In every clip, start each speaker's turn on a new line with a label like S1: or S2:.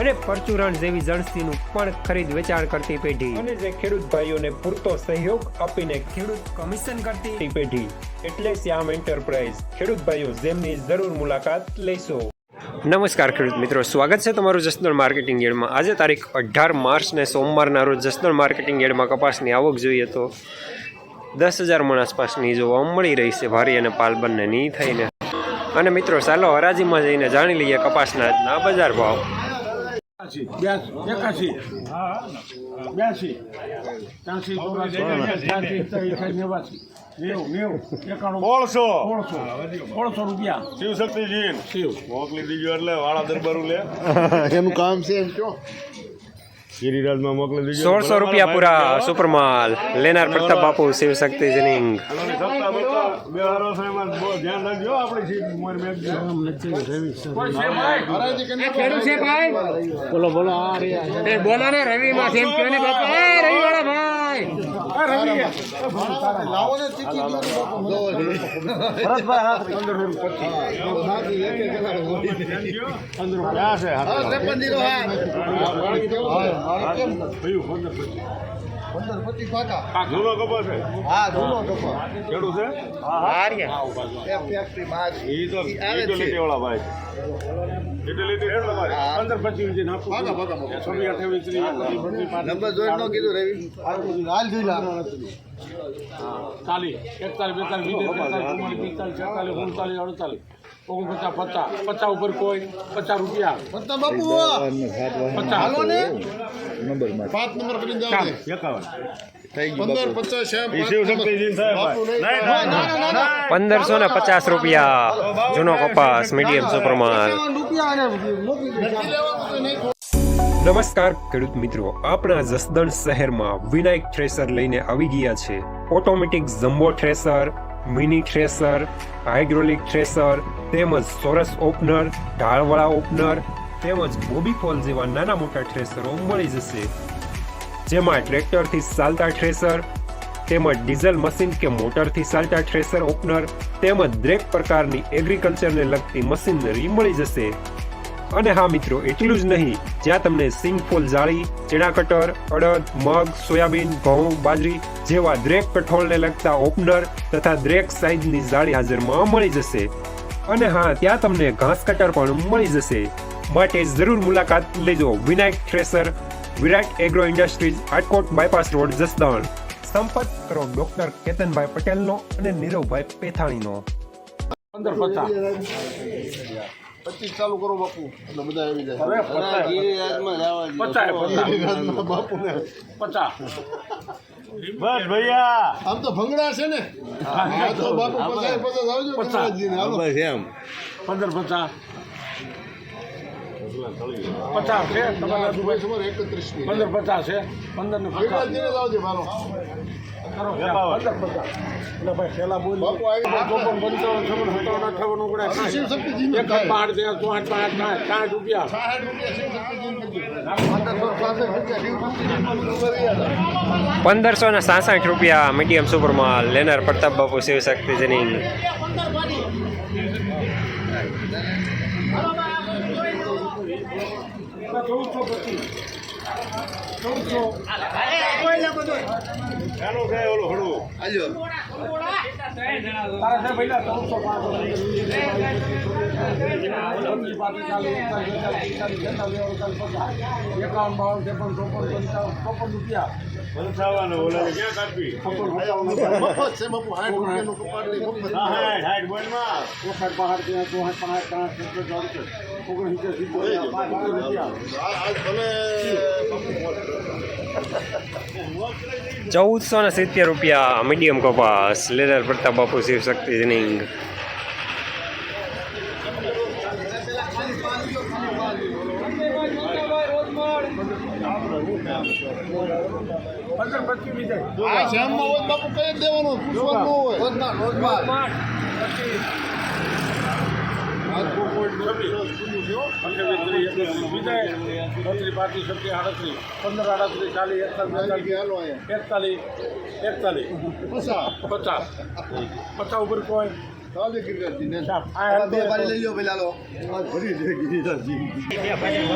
S1: અને પરચુરણ જેવી જણસીનું પણ ખરીદ વેચાણ કરતી પેઢી. અને જે ખેડૂત ભાઈઓને પૂરતો સહયોગ આપીને ખેડૂત કમિશન કરતી પેઢી. એટલે શ્યામ એન્ટરપ્રાઇઝ. ખેડૂત ભાઈઓ જેમની જરૂર મુલાકાત લેશો. નમસ્કાર ખેડૂત મિત્રો સ્વાગત છે તમારું જસદણ માર્કેટિંગ યાર્ડમાં. આજે તારીખ અઢાર માર્ચને સોમવારના રોજ જસદણ માર્કેટિંગ યાર્ડમાં કપાસની આવક જોઈએ તો દસ હજાર મણ આસપાસની જોવા મળી રહી છે ભારી અને પાલ નહીં થઈને. અને મિત્રો ચાલો હરાજીમાં જઈને જાણી લઈએ કપાસના આજના બજાર ભાવ.
S2: એકાશી બ્યાસી ત્યાંસી ત્યાંસી ત્યાંસી નેવાસી નેવું નેવું એકાણું
S3: સોળસો.
S2: સોળસો સોળસો રૂપિયા.
S3: શિવશક્તિજી.
S2: શિવ.
S3: મોકલી દીજો એટલે વાળા દરબારું લે.
S4: એનું કામ છે એમ કહો
S3: ગિરિરાજમાં મોકલી દીજો
S1: સોળસો રૂપિયા પૂરા સુપરમાલ. લેનાર પ્રતાપ બાપુ જનિંગ.
S3: સીટ મોર મેં
S2: બોલો બોલો
S5: બોલો ને રવિ માં ને બાપા? રવિ વાળા
S4: લાવો ને ચીકી
S3: ક્યાં છે હાથ?
S4: પંદર પચીસ પાકા.
S3: જૂનો કપાસ છે.
S4: હા જૂનો કપા.
S3: ખેડૂત છે?
S4: હા ફેક્ટરી માં
S3: ઈ તો ભાઈ. તમારી
S2: પંદર પચીસ નાખું
S4: પાકા પાકા.
S2: અઠાવીસ
S4: નંબર જોઈ નો કીધું રવિ. હાલ જોઈ લા.
S2: ચાલીસ એકતાલીસ બેતાલીસ બીજે તેતાલીસ ચુમ્માલીસ પિસ્તાલીસ છેતાલીસ ઓગણચાલીસ અડતાલીસ. ઓગણપચાસ પચાસ પચાસ ઉપર કોઈ પચાસ રૂપિયા.
S4: બાપુ
S2: પચાસ.
S4: હાલો ને. પાંચ નંબર કરીને જાવ
S3: એકાવન.
S1: પંદરસો ને પચાસ રૂપિયા. જૂનો કપાસ મીડિયમ સુપરમાલ નમસ્કાર ખેડૂત મિત્રો. આપણા જસદણ શહેરમાં વિનાયક થ્રેસર લઈને આવી ગયા છે. Automatic jumbo thresher mini thresher, hydraulic thresher, તેમજ સોરસ ઓપનર, ઢાળવાળા ઓપનર, તેમજ બોબી ફોલ જેવા નાના મોટા થ્રેસરો મળી જશે. જેમાં ટ્રેક્ટરથી ચાલતા થ્રેસર, તેમજ ડીઝલ મશીન કે મોટરથી ચાલતા થ્રેસર ઓપનર, તેમજ દરેક પ્રકારની એગ્રીકલ્ચરને લગતી મશીનરી મળી જશે. અને હા મિત્રો, એટલું જ નહીં, જ્યાં તમને સિંગફોલ જાળી, ચણા કટર, અડદ, મગ, સોયાબીન, ઘઉં, બાજરી જેવા દરેક કઠોળને લગતા ઓપનર તથા દરેક સાઇઝની જાળી હાજરમાં મળી જશે. અને હા, ત્યાં તમને ઘાસ કટર પણ મળી જશે. માટે જરૂર મુલાકાત લેજો Vinayak thresher, Virat agro industries Hatkot bypass road, Jasdan. સંપર્ક કરો ડોક્ટર કેતનભાઈ પટેલનો અને નીરવભાઈ પેથાણીનો.
S2: પંદર પચાસ
S4: પચીસ ચાલુ કરો બાપુ. એટલે બધા આવી જાય. બાપુ ને
S2: પચાસ
S3: બસ ભૈયા.
S4: આમ તો ભંગડા છે ને. આ તો બાપુ પચાસ પચાસ આવજો
S2: પચાસ.
S4: એમ.
S2: પંદર પચાસ. પચાસ છે તમારા
S4: એકત્રીસ
S2: પંદર પચાસ છે. પંદર ને પચાસ.
S4: આવજો મારો.
S2: કરો ભાઈ છેલ્લા બોલ. ચોપન પંચાવન છપ્પન સત્તાવન અઠાવન ઓગણસાઠ એક. પાંચ પાંચ પાંચ સાઠ રૂપિયા
S4: શિવશક્તિજીને. પંદરસો શિવશક્તિજીને
S1: ને સાસઠ રૂપિયા મીડિયમ સુપરમાં લેનાર પ્રતાપ બાપુ શિવશક્તિ જનિંગ
S2: ચૌદસો પચીસ
S3: ચાલો છે ઓલું હળવું
S4: હાલ્યો.
S2: તારા છે પહેલા ચૌદસો એકાવન બાવન ત્રેપન ચોપન ચોપન રૂપિયા
S3: પંચાવન ઓલા ક્યાં કાપી
S4: મફત છે બાપુ રૂપિયાનું મફત.
S3: બોલમાં
S2: ચોસઠ ચોસઠ પાંચ
S1: ચૌદસો ને સિત્તેર રૂપિયા મીડિયમ કપાસ. લેદર પ્રતાપ બાપુ શિવશક્તિ જનિંગ
S2: પંદર પચીસ બી જાય
S4: આ શ્યામમાં હોય તો બાપુ કઈ
S2: પાંચ પચીસ પાંત્રીસ સત્તી આડત્રીસ. પંદર આડત્રીસ ચાલીસ એકતાલીસ એકતાલીસ એકતાલીસ.
S4: પસાર
S2: પચાસ. પચાસ ઉપર કોઈ.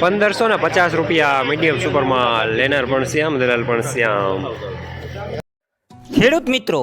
S1: પંદરસો ને પચાસ રૂપિયા મીડિયમ સુપરમાં લેનાર પણ શ્યામ દલાલ પણ શ્યામ.
S6: ખેડૂત મિત્રો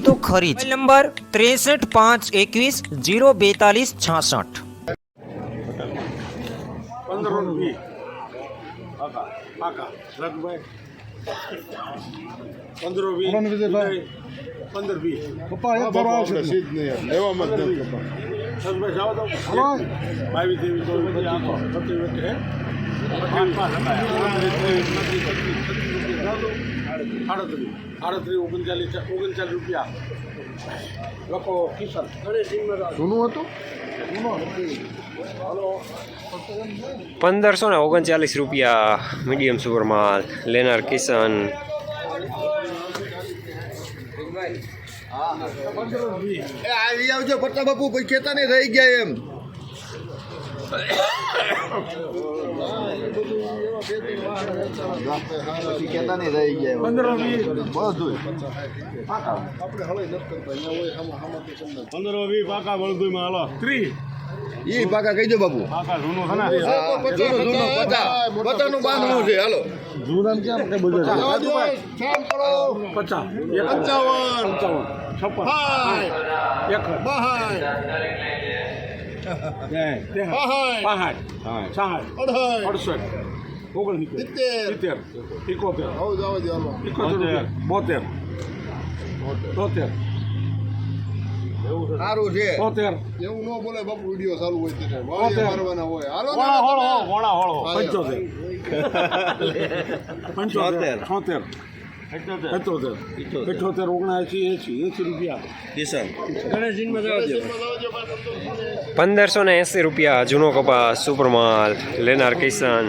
S6: તો ખરી જ નંબર ત્રેસઠ પાંચ એકવીસ જીરો બેતાલીસ છાસઠ
S2: પંદર વીસ પાકા પાકા રઘુભાઈ પંદર વીસ પંદર વીસ
S4: પપ્પા એક ભરો આવશે સીધ નહીં લેવામાં જ નથી પપ્પા
S2: રઘુભાઈ જાઓ તો બાવીસ ત્રેવીસ ચોવીસ પચીસ આખો પચીસ વચ્ચે હે પાંચ પાંચ આડત્રીસ આડત્રીસ ઓગણચાલીસ ઓગણચાલીસ રૂપિયા. લોકો કિશન.
S4: જૂનું હતું?
S1: પંદરસો ને ઓગણચાલીસ રૂપિયા મીડિયમ સુપરમાં લેનાર કિશન.
S4: આવી આવજો પટ્ટા બાપુ કોઈ કહેતા નહીં રહી ગયા એમ. પછી કહેતા નહીં રહી ગયા એમ.
S2: વીસ
S4: બધું
S3: પંદર વીસ પાકા વળદુમાં હાલો
S2: ત્રીસ
S4: ઈ પાકા કહી દો બાપુ
S3: પાકા જૂનું છે ને
S4: હા, જૂનું જૂનું પચાસ પચાસનું બાંધવું છે હાલો
S2: પચાસ
S4: પંચાવન
S2: છપ્પન એક
S4: બહાય બહાય
S2: પાંસઠ અડસઠ ઓગણસિત્તેર
S4: સિત્તેર આવું જ હાલો
S2: એકોતેર રૂપિયા બોતેર તોતેર
S4: સારું છે
S2: તોતેર
S4: એવું ન બોલે બાપુ વીડિયો ચાલુ હોય ત્યારે વાળીએ મારવાના હોય હાલો
S3: હોળો. વોળા હોળો
S4: હા,
S2: પંચોતેર પંચોતેર છોતેર પંચોતેર અઠ્યોતેર ઓગણએંસી એંસી એંસી રૂપિયા
S1: પંદરસો ને એંસી રૂપિયા જૂનો કપાસ સુપરમાલ લેનાર કિશન